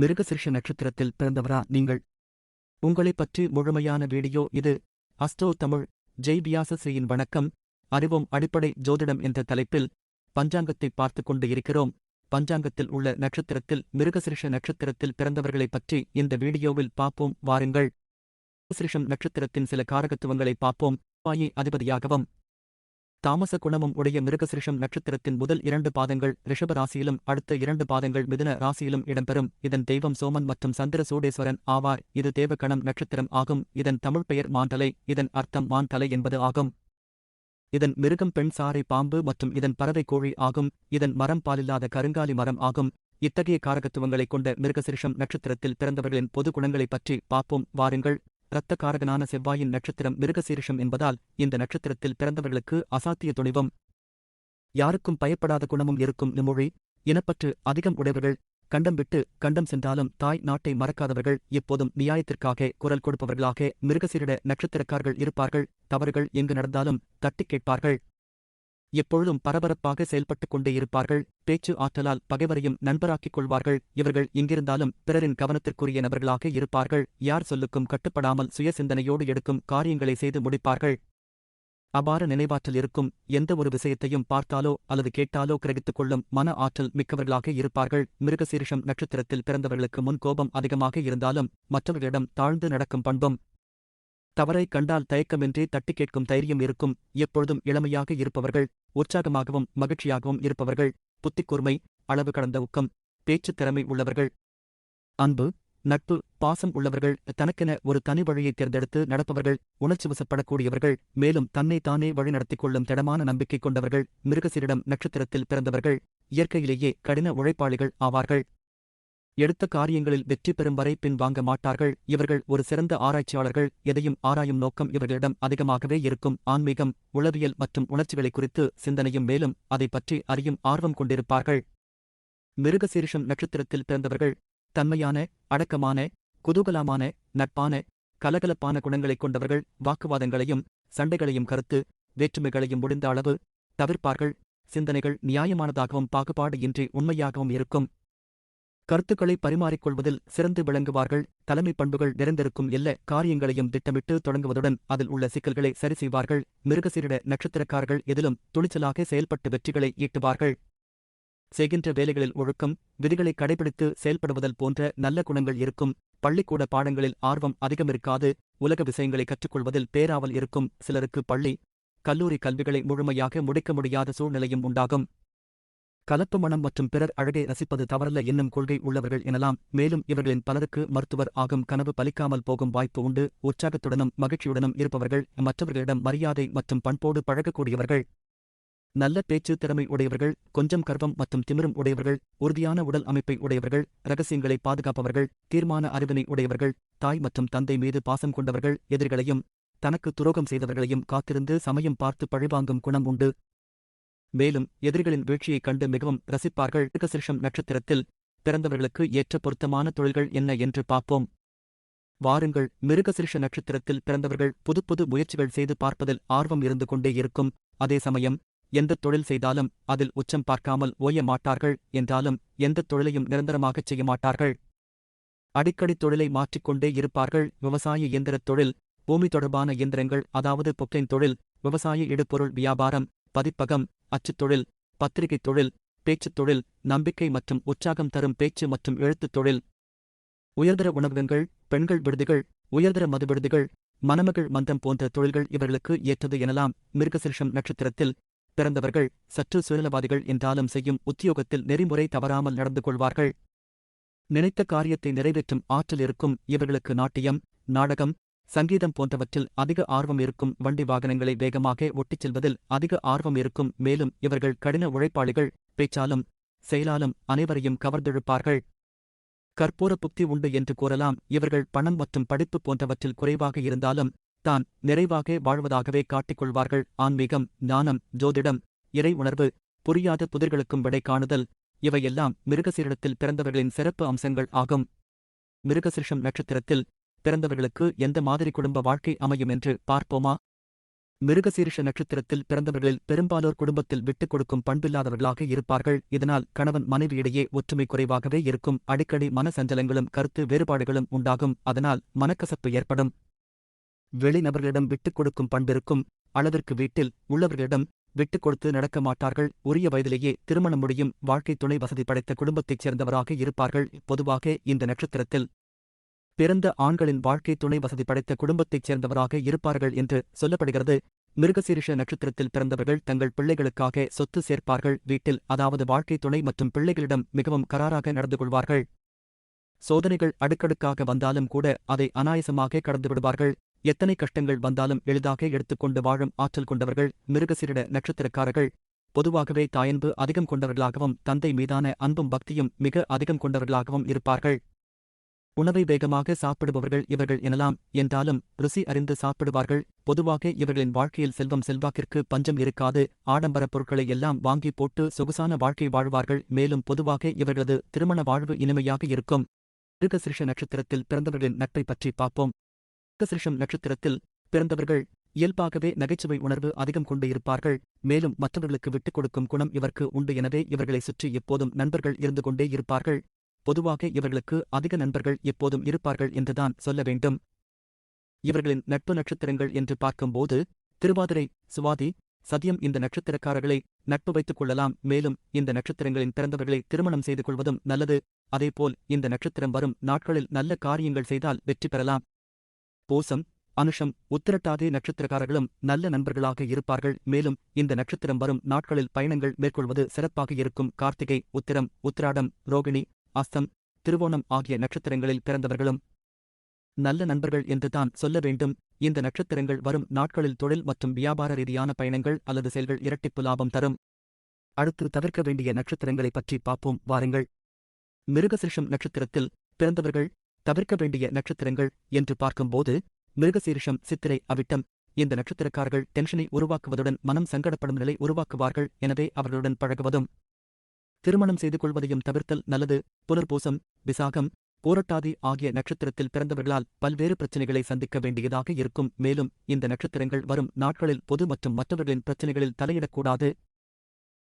மிருகசிருஷ நட்சத்திரத்தில் பிறந்தவரா நீங்கள்? உங்களைப் பற்றி முழுமையான வீடியோ இது. அஸ்ட்ரோ தமிழ் ஜெய் வியாசஸ்ரீயின் வணக்கம். அறிவோம் அடிப்படை ஜோதிடம் என்ற தலைப்பில் பஞ்சாங்கத்தை பார்த்துக் கொண்டு இருக்கிறோம். பஞ்சாங்கத்தில் உள்ள நட்சத்திரத்தில் மிருகசிருஷ நட்சத்திரத்தில் பிறந்தவர்களைப் பற்றி இந்த வீடியோவில் பார்ப்போம். வாருங்கள். மிருகசிருஷம் நட்சத்திரத்தின் சில காரகத்துவங்களை பார்ப்போம். பாயி அதிபதியாகவும் தாமச குணமும் உடைய மிருகசிருஷம் நட்சத்திரத்தின் முதல் இரண்டு பாதங்கள் ரிஷப ராசியிலும் அடுத்த இரண்டு பாதங்கள் மிதுன ராசியிலும் இடம்பெறும். இதன் தெய்வம் சோமன் மற்றும் சந்திர சூடேஸ்வரன் ஆவார். இது தேவகணம் நட்சத்திரம் ஆகும். இதன் தமிழ் பெயர் மாண்டலை இதன் அர்த்தம் மாண்டலை என்பது ஆகும். இதன் மிருகம் பெண் சாரை பாம்பு மற்றும் இதன் பறவை கோழி ஆகும். இதன் மரம் பாலில்லாத கருங்காலி மரம் ஆகும். இத்தகைய காரகத்துவங்களைக் கொண்ட மிருகசிருஷம் நட்சத்திரத்தில் பிறந்தவர்களின் பொது குணங்களைப் பற்றி பார்ப்போம். வாருங்கள். இரத்த காரகனான செவ்வாயின் நட்சத்திரம் மிருகசீரிஷம் என்பதால் இந்த நட்சத்திரத்தில் பிறந்தவர்களுக்கு அசாத்திய துணிவும் யாருக்கும் பயப்படாத குணமும் இருக்கும் நிமொழி இனப்பற்று அதிகம் உடையவர்கள் கண்டம் விட்டு கண்டம் சென்றாலும் தாய் நாட்டை மறக்காதவர்கள் எப்போதும் நியாயத்திற்காக குரல் கொடுப்பவர்களாக மிருகசீரிட நட்சத்திரக்காரர்கள் இருப்பார்கள். தவறுகள் எங்கு நடந்தாலும் தட்டிக் கேட்பார்கள். எப்பொழுதும் பரபரப்பாக செயல்பட்டுக் கொண்டே இருப்பார்கள். பேச்சு ஆற்றலால் பகைவரையும் நண்பராக்கிக் கொள்வார்கள். இவர்கள் எங்கிருந்தாலும் பிறரின் கவனத்திற்குரிய நபர்களாக இருப்பார்கள். யார் சொல்லுக்கும் கட்டுப்படாமல் சுய சிந்தனையோடு எடுக்கும் காரியங்களை செய்து முடிப்பார்கள். அபார நினைவாற்றல் இருக்கும். எந்த ஒரு விஷயத்தையும் பார்த்தாலோ அல்லது கேட்டாலோ கிரகித்துக் கொள்ளும் மன ஆற்றல் மிக்கவர்களாக இருப்பார்கள். மிருகசீரிஷம் நட்சத்திரத்தில் பிறந்தவர்களுக்கு முன் கோபம் அதிகமாக இருந்தாலும் மற்றவர்களிடம் தாழ்ந்து நடக்கும் பண்பும் தவறை கண்டால் தயக்கமின்றி தட்டி கேட்கும் தைரியம் இருக்கும். எப்பொழுதும் இளமையாக இருப்பவர்கள். உற்சாகமாகவும் மகிழ்ச்சியாகவும் இருப்பவர்கள் புத்திக்கூர்மை அளவு கடந்த ஊக்கம் பேச்சுத் திறமை உள்ளவர்கள் அன்பு நட்பு பாசம் உள்ளவர்கள் தனக்கென ஒரு தனி வழியை தேர்ந்தெடுத்து நடப்பவர்கள் உணர்ச்சி வசப்படக்கூடியவர்கள் மேலும் தன்னை தானே வழிநடத்திக் கொள்ளும் திடமான நம்பிக்கை கொண்டவர்கள் மிருகசீரிடம் நட்சத்திரத்தில் பிறந்தவர்கள் இயற்கையிலேயே கடின உழைப்பாளிகள் ஆவார்கள். எடுத்த காரியங்களில் வெற்றி பெறும் வரை பின் வாங்க மாட்டார்கள். இவர்கள் ஒரு சிறந்த ஆராய்ச்சியாளர்கள். எதையும் ஆராயும் நோக்கம் இவர்களிடம் அதிகமாகவே இருக்கும். ஆன்மீகம் உளவியல் மற்றும் உணர்ச்சிகளை குறித்து சிந்தனையும் மேலும் அதை பற்றி அறியும் ஆர்வம் கொண்டிருப்பார்கள். மிருகசீரிஷம் நட்சத்திரத்தில் பிறந்தவர்கள் தன்மையான அடக்கமான குதூகலமான நட்பான கலகலப்பான குணங்களைக் கொண்டவர்கள். வாக்குவாதங்களையும் சண்டைகளையும் கருத்து வேற்றுமைகளையும் முடிந்த அளவு தவிர்ப்பார்கள். சிந்தனைகள் நியாயமானதாகவும் பாகுபாடு இன்றி உண்மையாகவும் இருக்கும். கருத்துக்களை பரிமாறிக்கொள்வதில் சிறந்து விளங்குவார்கள். தலைமை பண்புகள் நிறைந்திருக்கும் எல்லா காரியங்களையும் திட்டமிட்டு தொடங்குவதுடன் அதில் உள்ள சிக்கல்களை சரி செய்வார்கள். மிருகசீரிட நட்சத்திரக்காரர்கள் எதிலும் துணிச்சலாக செயல்பட்டு வெற்றிகளை ஈட்டுவார்கள். செய்கின்ற வேலைகளில் ஒழுக்கம் விதிகளை கடைபிடித்து செயல்படுவதல் போன்ற நல்ல குணங்கள் இருக்கும். பள்ளிக்கூட பாடங்களில் ஆர்வம் அதிகமிருக்காது. உலக விஷயங்களை கற்றுக்கொள்வதில் பேராவல் இருக்கும். சிலருக்கு பள்ளி கல்லூரி கல்விகளை முழுமையாக முடிக்க முடியாத சூழ்நிலையும் உண்டாகும். கலப்பு மனம் மற்றும் பிறர் அழகை ரசிப்பது தவறல்ல என்னும் கொள்கை உள்ளவர்கள் எனலாம். மேலும் இவர்களின் பலருக்கு மருத்துவர் ஆகும் கனவு பலிக்காமல் போகும் வாய்ப்பு உண்டு. உற்சாகத்துடனும் மகிழ்ச்சியுடனும் இருப்பவர்கள் மற்றவர்களிடம் மரியாதை மற்றும் பண்போடு பழகக்கூடியவர்கள். நல்ல பேச்சு திறமை உடையவர்கள் கொஞ்சம் கர்வம் மற்றும் திமிரும் உடையவர்கள் உறுதியான உடல் அமைப்பை உடையவர்கள் ரகசியங்களை பாதுகாப்பவர்கள் தீர்மான அறிவினை உடையவர்கள் தாய் மற்றும் தந்தை மீது பாசம் கொண்டவர்கள் எதிரிகளையும் தனக்கு துரோகம் செய்தவர்களையும் காத்திருந்து சமயம் பார்த்து பழிவாங்கும் குணம் உண்டு. மேலும் எதிரிகளின் வீழ்ச்சியைக் கண்டு மிகவும் ரசிப்பார்கள். மிருகசிருஷம் நட்சத்திரத்தில் பிறந்தவர்களுக்கு ஏற்ற பொருத்தமான தொழில்கள் என்ன என்று பார்ப்போம். வாருங்கள். மிருகசிருஷ நட்சத்திரத்தில் பிறந்தவர்கள் புதுப்புது முயற்சிகள் செய்து பார்ப்பதில் ஆர்வம் இருந்து கொண்டே இருக்கும். அதே சமயம் எந்த தொழில் செய்தாலும் அதில் உச்சம் பார்க்காமல் ஓய மாட்டார்கள் என்றாலும் எந்த தொழிலையும் நிரந்தரமாகச் செய்ய மாட்டார்கள். அடிக்கடி தொழிலை மாற்றிக்கொண்டே இருப்பார்கள். விவசாய இயந்திரத் தொழில் பூமி தொடர்பான இயந்திரங்கள் அதாவது பொக்கைன் தொழில் விவசாய இடுபொருள் வியாபாரம் பதிப்பகம் அச்சுத் தொழில் பத்திரிகைத் தொழில் பேச்சுத் தொழில் நம்பிக்கை மற்றும் உற்சாகம் தரும் பேச்சு மற்றும் எழுத்துத் தொழில். உயர்தர உணவகங்கள் பெண்கள் விடுதிகள் உயர்தர மது விடுதிகள் மணமகள் மந்தம் போன்ற தொழில்கள் இவர்களுக்கு ஏற்றது எனலாம். மிருகசிருஷம் நட்சத்திரத்தில் பிறந்தவர்கள் சற்று சுயநலவாதிகள் என்றாலும் செய்யும் உத்தியோகத்தில் நெறிமுறை தவறாமல் நடந்து கொள்வார்கள். நினைத்த காரியத்தை நிறைவேற்றும் ஆற்றல் இருக்கும் இவர்களுக்கு நாட்டியம் நாடகம் சங்கீதம் போன்றவற்றில் அதிக ஆர்வம் இருக்கும் வண்டி வாகனங்களை வேகமாக ஒட்டிச் செல்வதில் அதிக ஆர்வம் இருக்கும். மேலும் இவர்கள் கடின உழைப்பாளிகள் பேச்சாலும் செயலாலும் அனைவரையும் கவர்ந்தெழுப்பார்கள். கற்பூர புக்தி உண்டு என்று கூறலாம். இவர்கள் பணம் மற்றும் படிப்பு போன்றவற்றில் குறைவாக இருந்தாலும் தான் நிறைவாக வாழ்வதாகவே காட்டிக்கொள்வார்கள் ஆன்மீகம் ஞானம் ஜோதிடம் இறை உணர்வு புரியாத புதிர்களுக்கும் விடை காணுதல் இவையெல்லாம் மிருகசீரிடத்தில் பிறந்தவர்களின் சிறப்பு அம்சங்கள் ஆகும். மிருகசிருஷம் நட்சத்திரத்தில் பிறந்தவர்களுக்கு எந்த மாதிரி குடும்ப வாழ்க்கை அமையும் என்று பார்ப்போமா? மிருகசீரிஷ நட்சத்திரத்தில் பிறந்தவர்களில் பெரும்பாலோர் குடும்பத்தில் விட்டுக் கொடுக்கும் பண்பில்லாதவர்களாக இருப்பார்கள். இதனால் கணவன் மனைவியிடையே ஒற்றுமை குறைவாகவே இருக்கும். அடிக்கடி மன சஞ்சலங்களும் கருத்து வேறுபாடுகளும் உண்டாகும். அதனால் மனக்கசப்பு ஏற்படும். வெளிநபர்களிடம் விட்டுக் கொடுக்கும் பண்பிருக்கும் அளவிற்கு வீட்டில் உள்ளவர்களிடம் விட்டுக் கொடுத்து நடக்க மாட்டார்கள். உரிய வயதிலேயே திருமணம் முடியும். வாழ்க்கை துணை வசதி படைத்த குடும்பத்தைச் சேர்ந்தவராக இருப்பார்கள். பொதுவாக இந்த நட்சத்திரத்தில் பிறந்த ஆண்களின் வாழ்க்கை துணை வசதி படைத்த குடும்பத்தைச் சேர்ந்தவராக இருப்பார்கள் என்று சொல்லப்படுகிறது. மிருகசீரிஷ நட்சத்திரத்தில் பிறந்தவர்கள் தங்கள் பிள்ளைகளுக்காக சொத்து சேர்ப்பார்கள். வீட்டில் அதாவது வாழ்க்கை துணை மற்றும் பிள்ளைகளிடம் மிகவும் கராராக நடந்து கொள்வார்கள். சோதனைகள் அடுக்கடுக்காக வந்தாலும் கூட அதை அனாயசமாக கடந்து விடுவார்கள். எத்தனை கஷ்டங்கள் வந்தாலும் எளிதாக எடுத்துக்கொண்டு வாழும் ஆற்றல் கொண்டவர்கள் மிருகசீரிட நட்சத்திரக்காரர்கள். பொதுவாகவே தாயன்பு அதிகம் கொண்டவர்களாகவும் தந்தை மீதான அன்பும் பக்தியும் மிக அதிகம் கொண்டவர்களாகவும் இருப்பார்கள். உணவை வேகமாக சாப்பிடுபவர்கள் இவர்கள் எனலாம். என்றாலும் ருசி அறிந்து சாப்பிடுவார்கள். பொதுவாக இவர்களின் வாழ்க்கையில் செல்வம் செல்வாக்கிற்கு பஞ்சம் இருக்காது. ஆடம்பரப் பொருட்களை எல்லாம் வாங்கி போட்டு சொகுசான வாழ்க்கை வாழ்வார்கள். மேலும் பொதுவாக இவர்களது திருமண வாழ்வு இனிமையாக இருக்கும். மிருகசிருஷ நட்சத்திரத்தில் பிறந்தவர்களின் நட்பை பற்றி பார்ப்போம். மிருகசிருஷம் நட்சத்திரத்தில் பிறந்தவர்கள் இயல்பாகவே நகைச்சுவை உணர்வு அதிகம் கொண்டு இருப்பார்கள். மேலும் மற்றவர்களுக்கு விட்டுக் கொடுக்கும் குணம் இவருக்கு உண்டு. எனவே இவர்களை சுற்றி எப்போதும் நண்பர்கள் இருந்து கொண்டே இருப்பார்கள். பொதுவாக இவர்களுக்கு அதிக நண்பர்கள் எப்போதும் இருப்பார்கள் என்றுதான் சொல்ல வேண்டும். இவர்களின் நட்பு நட்சத்திரங்கள் என்று பார்க்கும்போது திருவாதிரை சுவாதி சதியம் இந்த நட்சத்திரக்காரர்களை நட்பு வைத்துக் கொள்ளலாம். மேலும் இந்த நட்சத்திரங்களின் பிறந்தவர்களை திருமணம் செய்து கொள்வதும் நல்லது. அதேபோல் இந்த நட்சத்திரம் வரும் நாட்களில் நல்ல காரியங்கள் செய்தால் வெற்றி பெறலாம். பூசம் அனுஷம் உத்திரட்டாதி நட்சத்திரக்காரர்களும் நல்ல நண்பர்களாக இருப்பார்கள். மேலும் இந்த நட்சத்திரம் வரும் நாட்களில் பயணங்கள் மேற்கொள்வது சிறப்பாக இருக்கும். கார்த்திகை உத்திரம் உத்திராடம் ரோகிணி அஸ்தம் திருவோணம் ஆகிய நட்சத்திரங்களில் பிறந்தவர்களும் நல்ல நண்பர்கள் என்றுதான் சொல்ல வேண்டும். இந்த நட்சத்திரங்கள் வரும் நாட்களில் தொழில் மற்றும் வியாபார ரீதியான பயணங்கள் அல்லது செயல்கள் இரட்டிப்பு லாபம் தரும். அடுத்து தவிர்க்க வேண்டிய நட்சத்திரங்களை பற்றி பார்ப்போம். வாருங்கள். மிருகசீர்ஷம் நட்சத்திரத்தில் பிறந்தவர்கள் தவிர்க்க வேண்டிய நட்சத்திரங்கள் என்று பார்க்கும்போது மிருகசீரிஷம் சித்திரை அவிட்டம். இந்த நட்சத்திரக்காரர்கள் டென்ஷனை உருவாக்குவதுடன் மனம் சங்கடப்படும் நிலை உருவாக்குவார்கள். எனவே அவர்களுடன் பழகுவதும் திருமணம் செய்து கொள்வதையும் தவிர்த்தல் நல்லது. புனர்பூசம் விசாகம் போரட்டாதி ஆகிய நட்சத்திரத்தில் பிறந்தவர்களால் பல்வேறு பிரச்சினைகளை சந்திக்க வேண்டியதாக இருக்கும். மேலும் இந்த நட்சத்திரங்கள் வரும் நாட்களில் பொது மற்றும் மற்றவர்களின் பிரச்சினைகளில் தலையிடக்கூடாது.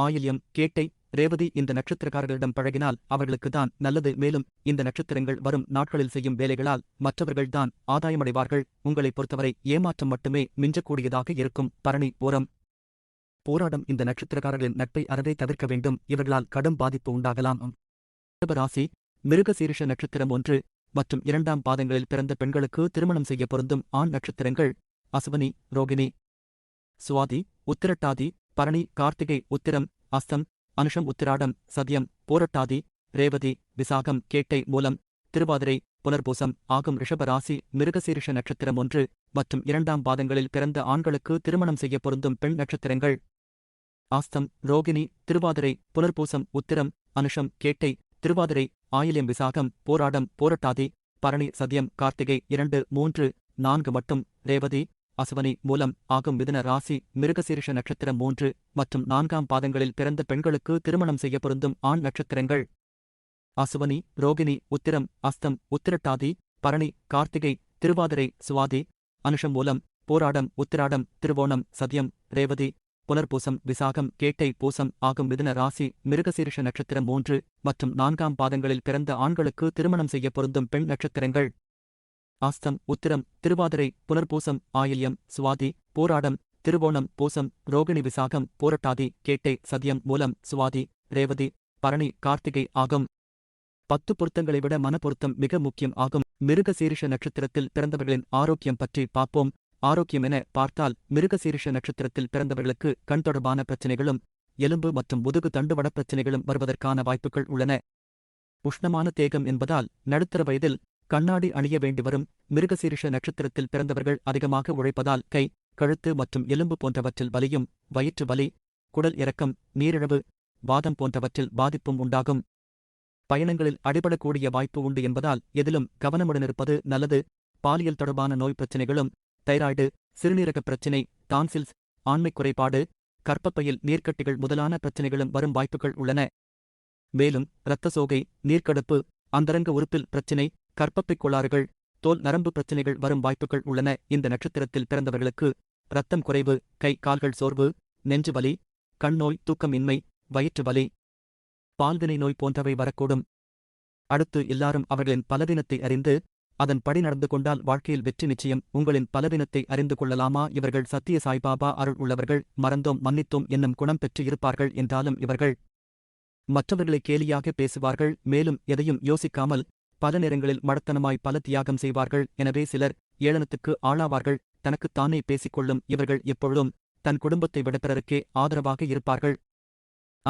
ஆயில்யம் கேட்டை ரேவதி இந்த நட்சத்திரக்காரர்களிடம் பழகினால் அவர்களுக்குதான் நல்லது. மேலும் இந்த நட்சத்திரங்கள் வரும் நாட்களில் செய்யும் வேலைகளால் மற்றவர்கள்தான் ஆதாயமடைவார்கள். உங்களைப் பொறுத்தவரை ஏமாற்றம் மட்டுமே மிஞ்சக்கூடியதாக இருக்கும். பரணி ஓரம் போராடம் இந்த நட்சத்திரக்காரர்களின் நட்பை அறவே தவிர்க்க வேண்டும். இவர்களால் கடும் பாதிப்பு உண்டாகலாம். ராசி மிருகசீரிஷ நட்சத்திரம் ஒன்று மற்றும் இரண்டாம் பாதங்களில் பிறந்த பெண்களுக்கு திருமணம் செய்ய பொருந்தும் ஆண் நட்சத்திரங்கள். அசுவனி ரோகிணி. சுவாதி உத்திரட்டாதி பரணி கார்த்திகை உத்திரம் அஸ்தம் அனுஷம் உத்திராடம் சதியம் போரட்டாதி ரேவதி விசாகம் கேட்டை மூலம் திருவாதிரை புனர்பூசம் ஆகும் ரிஷபராசி மிருகசீரிஷ நட்சத்திரம் ஒன்று மற்றும் இரண்டாம் பாதங்களில் பிறந்த ஆண்களுக்கு திருமணம் செய்ய பொருந்தும் பெண் நட்சத்திரங்கள். ஆஸ்தம் ரோகிணி திருவாதிரை புனர்பூசம் உத்திரம் அனுஷம் கேட்டை திருவாதிரை ஆயிலியம் விசாகம் போராடம் போரட்டாதி பரணி சதியம் கார்த்திகை இரண்டு மூன்று நான்கு மட்டும் ரேவதி அசுவனி மூலம் ஆகும் மிதுன ராசி மிருகசீரிஷ நட்சத்திரம் மூன்று மற்றும் நான்காம் பாதங்களில் பிறந்த பெண்களுக்கு திருமணம் செய்ய பொருந்தும் ஆண் நட்சத்திரங்கள். அசுவனி ரோகிணி உத்திரம் அஸ்தம் உத்திரட்டாதி பரணி கார்த்திகை திருவாதிரை சுவாதி அனுஷம் மூலம் போராடம் உத்திராடம் திருவோணம் சதியம் ரேவதி புனர்பூசம் விசாகம் கேட்டை பூசம் ஆகும் மிதுன ராசி மிருகசீரிஷ நட்சத்திரம் மூன்று மற்றும் நான்காம் பாதங்களில் பிறந்த ஆண்களுக்கு திருமணம் செய்ய பொருந்தும் பெண் நட்சத்திரங்கள். ஆஸ்தம் உத்திரம் திருவாதிரை புனர்பூசம் ஆயில்யம் சுவாதி போராடம் திருவோணம் பூசம் ரோகிணி விசாகம் போரட்டாதி கேட்டை சதியம் மூலம் சுவாதி ரேவதி பரணி கார்த்திகை ஆகும். பத்து பொருத்தங்களை விட மனப்பொருத்தம் மிக முக்கியம் ஆகும். மிருகசீரிஷ நட்சத்திரத்தில் பிறந்தவர்களின் ஆரோக்கியம் பற்றி பார்ப்போம். ஆரோக்கியம் என பார்த்தால் மிருகசீரிஷ நட்சத்திரத்தில் பிறந்தவர்களுக்கு கண் தொடர்பான பிரச்சினைகளும் எலும்பு மற்றும் முதுகு தண்டுவட பிரச்சினைகளும் வருவதற்கான வாய்ப்புகள் உள்ளன. உஷ்ணமான தேகம் என்பதால் நடுத்தர வயதில் கண்ணாடி அணிய வேண்டி வரும் மிருகசீரிஷ நட்சத்திரத்தில் பிறந்தவர்கள் அதிகமாக உழைப்பதால் கை கழுத்து மற்றும் எலும்பு போன்றவற்றில் வலியும் வயிற்று வலி குடல் இறக்கம் நீரிழவு வாதம் போன்றவற்றில் பாதிப்பும் உண்டாகும். பயணங்களில் அடிபடக்கூடிய வாய்ப்பு உண்டு என்பதால் எதிலும் கவனமுடனிருப்பது நல்லது. பாலியல் தொடர்பான நோய் பிரச்சினைகளும் தைராய்டு சிறுநீரக பிரச்சினை டான்சில்ஸ் ஆண்மை குறைபாடு கற்பப்பையில் நீர்க்கட்டிகள் முதலான பிரச்சினைகளும் வரும் வாய்ப்புகள் உள்ளன. மேலும் இரத்த சோகை நீர்க்கடுப்பு அந்தரங்க உறுப்பில் பிரச்சினை கற்பப்பை கோளாறுகள் தோல் நரம்பு பிரச்சினைகள் வரும் வாய்ப்புகள் உள்ளன. இந்த நட்சத்திரத்தில் பிறந்தவர்களுக்கு இரத்தம் குறைவு கை கால்கள் சோர்வு நெஞ்சு வலி கண்நோய் தூக்கமின்மை வயிற்று வலி பால்வினை நோய் போன்றவை வரக்கூடும். அடுத்து எல்லாரும் அவர்களின் பலதினத்தை அறிந்து அதன்படி நடந்து கொண்டால் வாழ்க்கையில் வெற்றி நிச்சயம். உங்களின் பலதினத்தை அறிந்து கொள்ளலாமா? இவர்கள் சத்திய சாய்பாபா அருள் உள்ளவர்கள் மறந்தோம் மன்னித்தோம் என்னும் குணம் பெற்று இருப்பார்கள் என்றாலும் இவர்கள் மற்றவர்களை கேலியாக பேசுவார்கள் மேலும் எதையும் யோசிக்காமல் பல நேரங்களில் மடத்தனமாய் பல தியாகம் செய்வார்கள். எனவே சிலர் ஏளனத்துக்கு ஆளாவார்கள் தனக்குத்தானே பேசிக்கொள்ளும் இவர்கள் எப்பொழுதும் தன் குடும்பத்தை விட பிறருக்கே ஆதரவாக இருப்பார்கள்.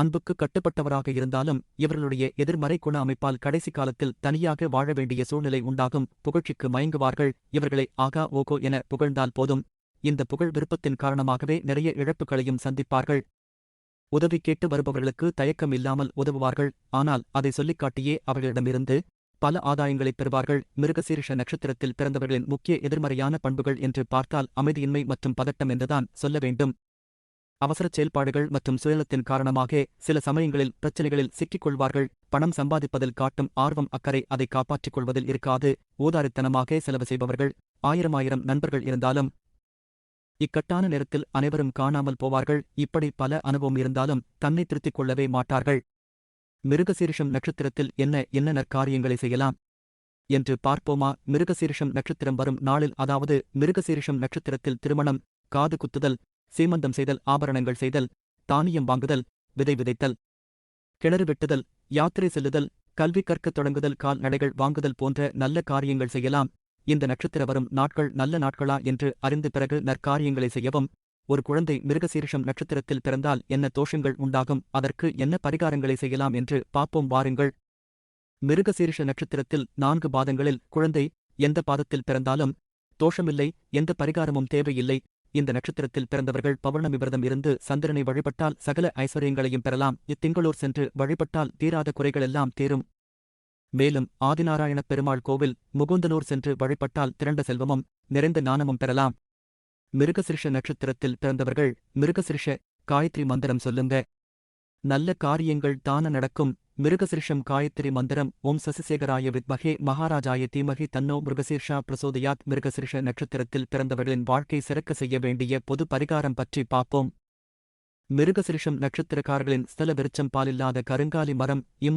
அன்புக்கு கட்டுப்பட்டவராக இருந்தாலும் இவர்களுடைய எதிர்மறை குண அமைப்பால் கடைசி காலத்தில் தனியாக வாழ வேண்டிய சூழ்நிலை உண்டாகும். புகழ்ச்சிக்கு மயங்குவார்கள். இவர்களை ஆகா ஓகோ என புகழ்ந்தால் போதும். இந்த புகழ் விருப்பத்தின் காரணமாகவே நிறைய இழப்புகளையும் சந்திப்பார்கள். உதவி கேட்டு வருபவர்களுக்கு தயக்கம் இல்லாமல் உதவுவார்கள். ஆனால் அதை சொல்லிக்காட்டியே அவர்களிடமிருந்து பல ஆதாயங்களைப் பெறுவார்கள். மிருகசீரிஷ நட்சத்திரத்தில் பிறந்தவர்களின் முக்கிய எதிர்மறையான பண்புகள் என்று பார்த்தால் அமைதியின்மை மற்றும் பதட்டம் என்றுதான் சொல்ல வேண்டும். அவசரச் செயல்பாடுகள் மற்றும் சுயலத்தின் காரணமாக சில சமயங்களில் பிரச்சனைகளில் சிக்கிக் கொள்வார்கள் பணம் சம்பாதிப்பதில் காட்டும் ஆர்வம் அக்கறை அதை காப்பாற்றிக் கொள்வதில் இருக்காது. ஊதாரித்தனமாக செலவு செய்பவர்கள் ஆயிரம் ஆயிரம் நண்பர்கள் இருந்தாலும் இக்கட்டான நேரத்தில் அனைவரும் காணாமல் போவார்கள். இப்படி பல அனுபவம் இருந்தாலும் தன்னை திருத்திக் கொள்ளவே மாட்டார்கள். மிருகசீரிஷம் நட்சத்திரத்தில் என்ன என்ன நற்காரியங்களை செய்யலாம் என்று பார்ப்போமா? மிருகசீரிஷம் நட்சத்திரம் வரும் நாளில் அதாவது மிருகசீரிஷம் நட்சத்திரத்தில் திருமணம் காது குத்துதல் சீமந்தம் செய்தல் ஆபரணங்கள் செய்தல் தானியம் வாங்குதல் விதை விதைத்தல் கிணறு வெட்டுதல் யாத்திரை செல்லுதல் கல்வி கற்கத் தொடங்குதல் கால்நடைகள் வாங்குதல் போன்ற நல்ல காரியங்கள் செய்யலாம். இந்த நட்சத்திர வரும் நாட்கள் நல்ல நாட்களா என்று அறிந்த பிறகு நற்காரியங்களை செய்யவும் ஒரு குழந்தை மிருகசீரிஷம் நட்சத்திரத்தில் பிறந்தால் என்ன தோஷங்கள் உண்டாகும் அதற்கு என்ன பரிகாரங்களை செய்யலாம் என்று பார்ப்போம். வாருங்கள். மிருகசீரிஷ நட்சத்திரத்தில் நான்கு பாதங்களில் குழந்தை எந்த பாதத்தில் பிறந்தாலும் தோஷமில்லை எந்த பரிகாரமும் தேவையில்லை. இந்த நட்சத்திரத்தில் பிறந்தவர்கள் பௌர்ணமி விரதம் இருந்து சந்திரனை வழிபட்டால் சகல ஐஸ்வர்யங்களையும் பெறலாம். இத்திங்களூர் சென்று வழிபட்டால் தீராத குறைகளெல்லாம் தீரும். மேலும் ஆதிநாராயணப் பெருமாள் கோவில் முகுந்தனூர் சென்று வழிபட்டால் திரண்ட செல்வமும் நிறைந்த ஞானமும் பெறலாம். மிருகசிருஷ நட்சத்திரத்தில் பிறந்தவர்கள் மிருகசிருஷ காயத்ரி மந்திரம் சொல்லுங்க. நல்ல காரியங்கள் தான நடக்கும். மிருகசீர்ஷம் காயத்ரி மந்திரம். ஓம் சசிசேகராய வித்மகே மகாராஜாய தீமகி தன்னோ மிருகசீர்ஷா பிரசோதயாத். மிருகசீர்ஷ நட்சத்திரத்தில் பிறந்தவர்களின் வாழ்க்கை சிறக்க செய்ய வேண்டிய பொது பரிகாரம் பற்றி பார்ப்போம். மிருகசிருஷம் நட்சத்திரக்காரர்களின் ஸ்தல விருச்சம் பாலில்லாத கருங்காலி மரம். இம்மர